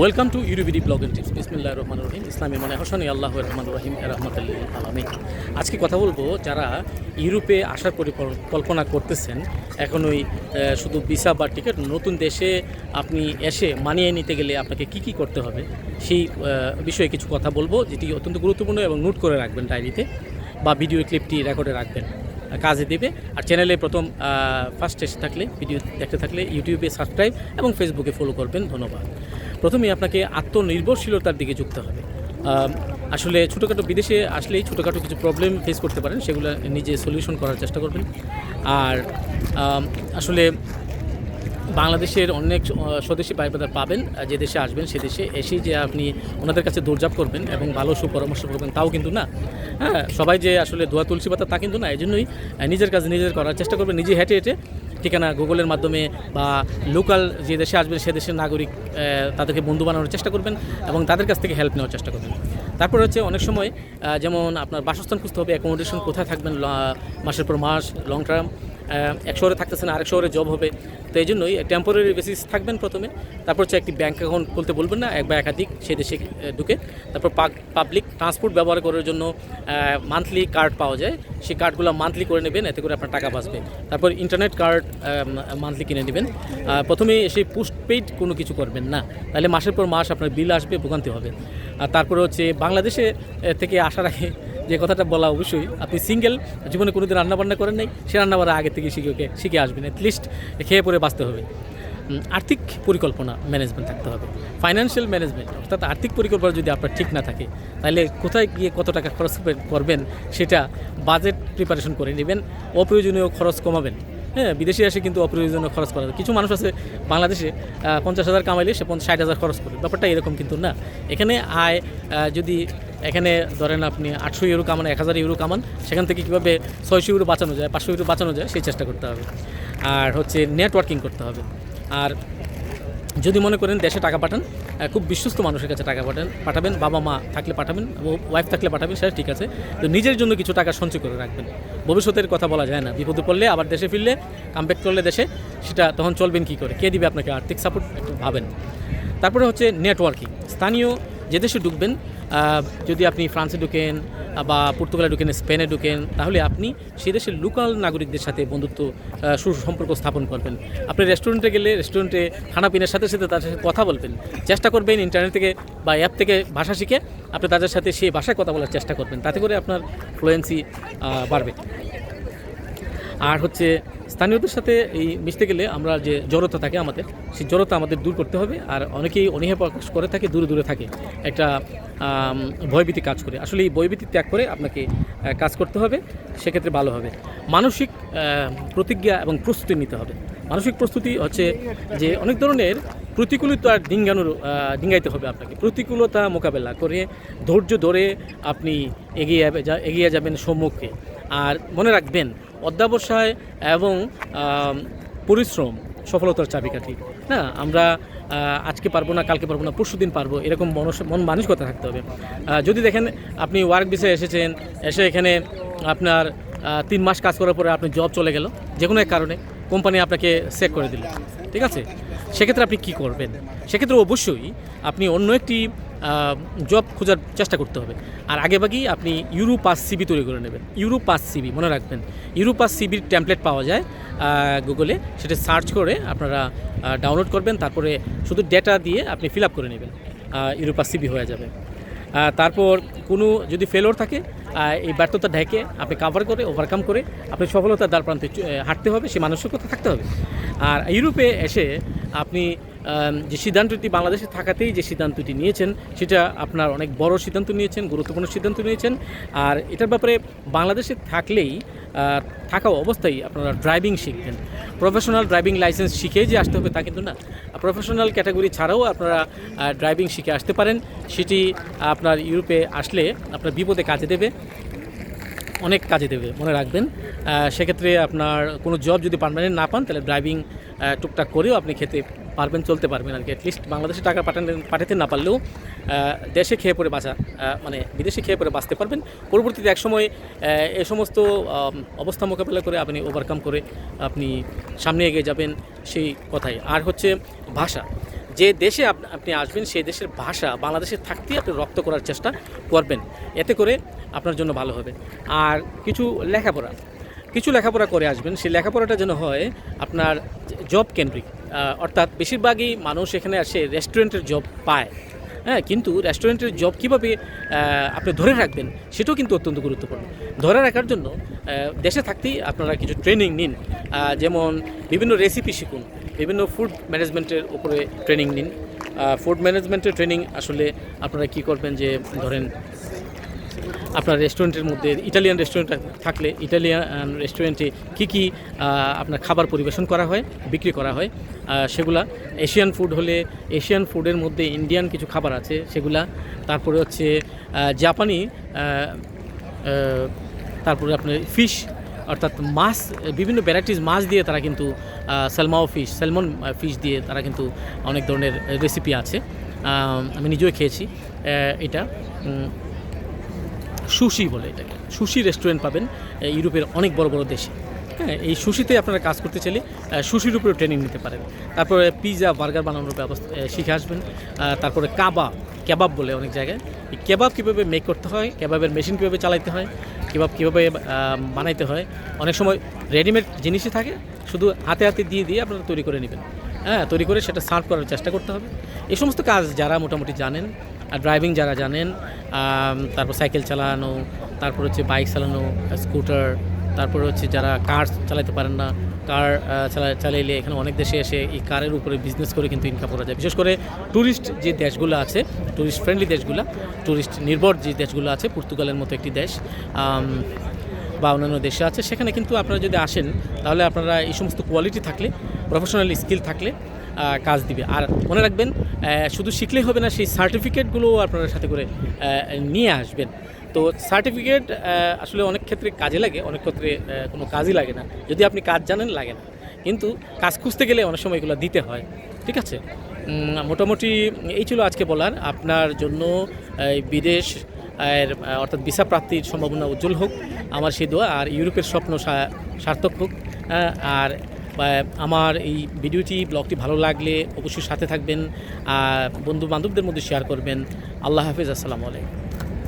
Welcome to ইউরিবিডি blog and tips বিসমিল্লাহ রহমান রহিম। ইসলামী মানে হোসানি আল্লাহ রহমান রহিম রহমতুল্লাহ আলমী আজকে কথা বলব যারা ইউরোপে আসার পরিকল্পনা করতেছেন, এখন ওই শুধু ভিসা বা টিকিট, নতুন দেশে আপনি এসে মানিয়ে নিতে গেলে আপনাকে কি কি করতে হবে, সেই বিষয়ে কিছু কথা বলব, যেটি অত্যন্ত গুরুত্বপূর্ণ এবং নোট করে রাখবেন ডায়েরিতে বা ভিডিও ক্লিপটি রেকর্ডে রাখবেন কাজে দেবে। আর চ্যানেলে প্রথম ফার্স্ট এসে থাকলে, ভিডিও দেখতে থাকলে, ইউটিউবে সাবস্ক্রাইব এবং ফেসবুকে ফলো করবেন। ধন্যবাদ। প্রথমে আপনাকে আত্মনির্ভরশীলতার দিকে যুক্ত হবে। আসলে ছোটোখাটো বিদেশে আসলেই ছোটোখাটো কিছু প্রবলেম ফেস করতে পারেন, সেগুলো নিজে সলিউশন করার চেষ্টা করবেন। আর আসলে বাংলাদেশের অনেক স্বদেশি ভাই ব্রাদার পাবেন, যে দেশে আসবেন সে দেশে এসেই যে আপনি ওনাদের কাছে দৌড়জাপ করবেন এবং ভালো সুপরামর্শ করবেন, তাও কিন্তু না। হ্যাঁ সবাই যে আসলে দোয়া তুলসী পাতা তা কিন্তু না এই জন্যই নিজের কাজ নিজের করার চেষ্টা করবেন, নিজে হেঁটে হেঁটে ঠিকানা গুগলের মাধ্যমে বা লোকাল যে দেশে আসবেন সে দেশের নাগরিক তাদেরকে বন্ধু বানানোর চেষ্টা করবেন এবং তাদের কাছ থেকে হেল্প নেওয়ার চেষ্টা করবেন। তারপর হচ্ছে অনেক সময় যেমন আপনার বাসস্থান খুঁজতে হবে অ্যাকোমোডেশন কোথায় থাকবেন মাসের পর মাস লং টার্ম এক শহরে থাকতেছেন আরেক শহরে জব হবে। তো এই জন্যই টেম্পোরারি বেসিস থাকবেন প্রথমে। তারপর হচ্ছে একটি ব্যাঙ্ক অ্যাকাউন্ট খুলতে বলবেন না, এক বা একাধিক সে দেশে ঢুকে। তারপর পাবলিক ট্রান্সপোর্ট ব্যবহার করার জন্য মান্থলি কার্ড পাওয়া যায়। সেই কার্ডগুলো মান্থলি করে নেবেন, এতে করে আপনার টাকা বাঁচবে। তারপর ইন্টারনেট কার্ড মান্থলি কিনে নেবেন। প্রথমে সেই পোস্টপেইড কোনো কিছু করবেন না। তাহলে মাসের পর মাস আপনার বিল আসবে, ভোগান্তি হবে। আর তারপরে হচ্ছে বাংলাদেশে থেকে আসার আগে যে কথাটা বলা অবশ্যই, আপনি সিঙ্গেল জীবনে কোনো কোনোদিন রান্নাবান্না করেন নাই, সে রান্নাবান্না আগে থেকে শিখে শিখে আসবেন অ্যাটলিস্ট খেয়ে পরে বাঁচতে হবে। আর্থিক পরিকল্পনা ম্যানেজমেন্ট থাকতে হবে। ফাইন্যান্সিয়াল ম্যানেজমেন্ট অর্থাৎ আর্থিক পরিকল্পনা যদি আপনার ঠিক না থাকে, তাহলে কোথায় গিয়ে কত টাকা খরচ করবেন, সেটা বাজেট প্রিপারেশন করে নেবেন, অপ্রয়োজনীয় খরচ কমাবেন। হ্যাঁ বিদেশে এসে কিন্তু অপ্রয়োজনীয় খরচ করা কিছু মানুষ আছে বাংলাদেশে পঞ্চাশ হাজার কামাইলে সে পঞ্চাশ ষাট হাজার খরচ করে। ব্যাপারটা এরকম কিন্তু না। এখানে আয় যদি এখানে ধরেন আপনি আটশো ইউরো কামান, এক হাজার ইউরো কামান, সেখান থেকে কীভাবে ছয়শো ইউরো বাঁচানো যায়, পাঁচশো ইউরো বাঁচানো যায়, সেই চেষ্টা করতে হবে। আর হচ্ছে নেটওয়ার্কিং করতে হবে। আর যদি মনে করেন দেশে টাকা পাঠান খুব বিশ্বস্ত মানুষের কাছে টাকা পাঠান, পাঠাবেন, বাবা মা থাকলে পাঠাবেন ওয়াইফ থাকলে পাঠাবেন, সেটা ঠিক আছে। তো নিজের জন্য কিছু টাকা সঞ্চয় করে রাখবেন। ভবিষ্যতের কথা বলা যায় না। বিপদে পড়লে, আবার দেশে ফিরলে কামব্যাক করলে দেশে, সেটা তখন চলবেন কী করে? কে দিবে আপনাকে আর্থিক সাপোর্ট একটু ভাবেন। তারপরে হচ্ছে নেটওয়ার্কিং স্থানীয় যে দেশে ঢুকবেন যদি আপনি ফ্রান্সে ঢুকেন বা পর্তুগালে ঢুকেন, স্পেনে ঢুকেন, তাহলে আপনি সে দেশের লোকাল নাগরিকদের সাথে বন্ধুত্ব সুসম্পর্ক স্থাপন করবেন। আপনি রেস্টুরেন্টে গেলে রেস্টুরেন্টে খানা পিনার সাথে সাথে তাদের সাথে কথা বলবেন। চেষ্টা করবেন ইন্টারনেট থেকে বা অ্যাপ থেকে ভাষা শিখে আপনি তাদের সাথে সেই ভাষায় কথা বলার চেষ্টা করবেন। তাতে করে আপনার ফ্লুয়েন্সি বাড়বে। আর হচ্ছে স্থানীয়দের সাথে এই মিশতে গেলে আমরা যে জড়তা থাকে আমাদের, সেই জড়তা আমাদের দূর করতে হবে আর অনেকেই অনীহা প্রকাশ করে থাকে, দূরে দূরে থাকে। একটা ভয়ভীতি কাজ করে। আসলে এই ভয়ভীতি ত্যাগ করে আপনাকে কাজ করতে হবে, সেক্ষেত্রে ভালো হবে। মানসিক প্রতিজ্ঞা এবং প্রস্তুতি নিতে হবে। মানসিক প্রস্তুতি হচ্ছে যে অনেক ধরনের প্রতিকূলতা ডিঙ্গানোর ডিঙ্গাইতে হবে আপনাকে। প্রতিকূলতা মোকাবেলা করে, ধৈর্য ধরে আপনি এগিয়ে এগিয়ে যাবেন সম্মুখে। আর মনে রাখবেন অধ্যাবসায় এবং পরিশ্রম সফলতার চাবিকাঠি। না, আমরা আজকে পারব না, কালকে পারব না, পরশু দিন পারব, এরকম মনস, মন মানসিকতা থাকতে হবে। যদি দেখেন আপনি ওয়ার্ক বিষয়ে এসেছেন, এসে এখানে আপনার তিন মাস কাজ করার পরে আপনি জব চলে গেল যে কোনো এক কারণে কোম্পানি আপনাকে চেক করে দিল, ঠিক আছে? সেক্ষেত্রে আপনি কি করবেন? সেক্ষেত্রে অবশ্যই আপনি অন্য একটি জব খোঁজার চেষ্টা করতে হবে। আর আগেভাগেই আপনি ইউরো পাস সিবি তৈরি করে নেবেন। ইউরো পাস সিবি মনে রাখবেন। ইউরো পাস সিবির ট্যাম্পলেট পাওয়া যায় গুগলে সেটা সার্চ করে আপনারা ডাউনলোড করবেন। তারপরে শুধু ডেটা দিয়ে আপনি ফিল আপ করে নেবেন। ইউরো পাস সিবি হয়ে যাবে। তারপর কোনো যদি ফেলোর থাকে এই ব্যর্থতা ঢেকে আপনি কাভার করে ওভারকাম করে আপনি সফলতার দ্বার প্রান্তে হাঁটতে হবে, সে মানসিকতা থাকতে হবে। আর ইউরোপে এসে আপনি যে সিদ্ধান্তটি বাংলাদেশে থাকাতেই যে সিদ্ধান্তটি নিয়েছেন, সেটা আপনার অনেক বড় সিদ্ধান্ত নিয়েছেন, গুরুত্বপূর্ণ সিদ্ধান্ত নিয়েছেন। আর এটার ব্যাপারে বাংলাদেশে থাকলেই থাকা অবস্থায় আপনারা ড্রাইভিং শিখবেন। প্রফেশনাল ড্রাইভিং লাইসেন্স শিখেই যে আসতে হবে তা কিন্তু না। প্রফেশনাল ক্যাটাগরি ছাড়াও আপনারা ড্রাইভিং শিখে আসতে পারেন। সেটি আপনার ইউরোপে আসলে আপনার বিপদে কাজে দেবে, অনেক কাজে দেবে, মনে রাখবেন। সেক্ষেত্রে আপনার কোনো জব যদি পারমানেন্ট না পান, তাহলে ড্রাইভিং টুকটাক করেও আপনি খেতে পারবেন, চলতে পারবেন আর কি। অ্যাটলিস্ট বাংলাদেশে টাকা পাঠাতে পাঠাতে না পারলেও দেশে খেয়ে পরে বাঁচা মানে বিদেশে খেয়ে পরে বাঁচতে পারবেন। পরবর্তীতে একসময় এ সমস্ত অবস্থা মোকাবেলা করে আপনি ওভারকাম করে আপনি সামনে এগিয়ে যাবেন সেই কথাই। আর হচ্ছে ভাষা। যে দেশে আপ- আপনি আসবেন, সেই দেশের ভাষা বাংলাদেশে থাকতেই আপনি রপ্ত করার চেষ্টা করবেন। এতে করে আপনার জন্য ভালো হবে। আর কিছু লেখাপড়া। কিছু লেখাপড়া করে আসবেন। সেই লেখাপড়াটা যেন হয় আপনার জব কেন্দ্রিক অর্থাৎ বেশিরভাগই মানুষ এখানে আসে রেস্টুরেন্টের জব পায়। হ্যাঁ কিন্তু রেস্টুরেন্টের জব কীভাবে আপনি ধরে রাখবেন, সেটাও কিন্তু অত্যন্ত গুরুত্বপূর্ণ। ধরে রাখার জন্য দেশে থাকতেই আপনারা কিছু ট্রেনিং নিন। যেমন বিভিন্ন রেসিপি শিখুন, বিভিন্ন ফুড ম্যানেজমেন্টের উপরে ট্রেনিং নিন। ফুড ম্যানেজমেন্টের ট্রেনিং আসলে আপনারা কি করবেন যে, ধরেন আপনার রেস্টুরেন্টের মধ্যে, ইটালিয়ান রেস্টুরেন্ট থাকলে ইটালিয়ান রেস্টুরেন্টে কী কী আপনার খাবার পরিবেশন করা হয়, বিক্রি করা হয় সেগুলা। এশিয়ান ফুড হলে এশিয়ান ফুডের মধ্যে ইন্ডিয়ান কিছু খাবার আছে সেগুলা। তারপরে হচ্ছে জাপানি তারপরে আপনার ফিশ, অর্থাৎ মাছ, বিভিন্ন ভ্যারাইটিস মাছ দিয়ে তারা কিন্তু সালমাও ফিশ স্যালমন ফিশ দিয়ে তারা কিন্তু অনেক ধরনের রেসিপি আছে। আমি নিজেও খেয়েছি এটা। সুশি বলে এটাকে। সুশি রেস্টুরেন্ট পাবেন ইউরোপের অনেক বড় বড় দেশে। হ্যাঁ এই সুশিতে আপনারা কাজ করতে চাইলে সুশির উপরে ট্রেনিং নিতে পারেন। তারপরে পিৎজা বার্গার বানানোর ব্যবস্থা শিখে আসবেন। তারপরে কাবাব, কেবাব বলে অনেক জায়গায়। এই কেবাব কীভাবে মেক করতে হয়, কেবাবের মেশিন কীভাবে চালাতে হয়, কেবাব কীভাবে বানাইতে হয়, অনেক সময় রেডিমেড জিনিসই থাকে, শুধু হাতে হাতে দিয়ে দিয়ে আপনারা তৈরি করে নেবেন। হ্যাঁ তৈরি করে সেটা সার্ভ করার চেষ্টা করতে হবে। এই সমস্ত কাজ যারা মোটামুটি জানেন ড্রাইভিং যারা জানেন তারপর সাইকেল চালানো, তারপর হচ্ছে বাইক চালানো স্কুটার তারপর হচ্ছে যারা কার চালাতে পারেন না কার চালা, চালাইলে এখানে অনেক দেশে এসে এই কারের উপরে বিজনেস করে কিন্তু ইনকাম করা যায়। বিশেষ করে ট্যুরিস্ট যে দেশগুলো আছে ট্যুরিস্ট ফ্রেন্ডলি দেশগুলো ট্যুরিস্ট নির্ভর যে দেশগুলো আছে, পর্তুগালের মতো একটি দেশ বা অন্যান্য দেশে আছে, সেখানে কিন্তু আপনারা যদি আসেন, তাহলে আপনারা এই সমস্ত কোয়ালিটি থাকলে প্রফেশনাল স্কিল থাকলে কাজ দিবে। আর মনে রাখবেন শুধু শিখলেই হবে না, সেই সার্টিফিকেটগুলো আপনারা সাথে করে নিয়ে আসবেন। তো সার্টিফিকেট আসলে অনেক ক্ষেত্রে কাজে লাগে, অনেক ক্ষেত্রে কোনো কাজই লাগে না। যদি আপনি কাজ জানেন, লাগে না। কিন্তু কাজ খুঁজতে গেলে অনেক সময় এগুলো দিতে হয়। ঠিক আছে? মোটামুটি এই ছিল আজকে বলার। আপনার জন্য বিদেশ, এর, অর্থাৎ ভিসা প্রাপ্তির সম্ভাবনা উজ্জ্বল হোক। আমার সেই দোয়া, আর ইউরোপের স্বপ্ন সার্থক হোক। আর আমার এই ভিডিওটি, ব্লগটি ভালো লাগলে অবশ্যই সাথে থাকবেন বন্ধু বান্ধবদের মধ্যে শেয়ার করবেন। আল্লাহ হাফিজ, আসসালামু আলাইকুম।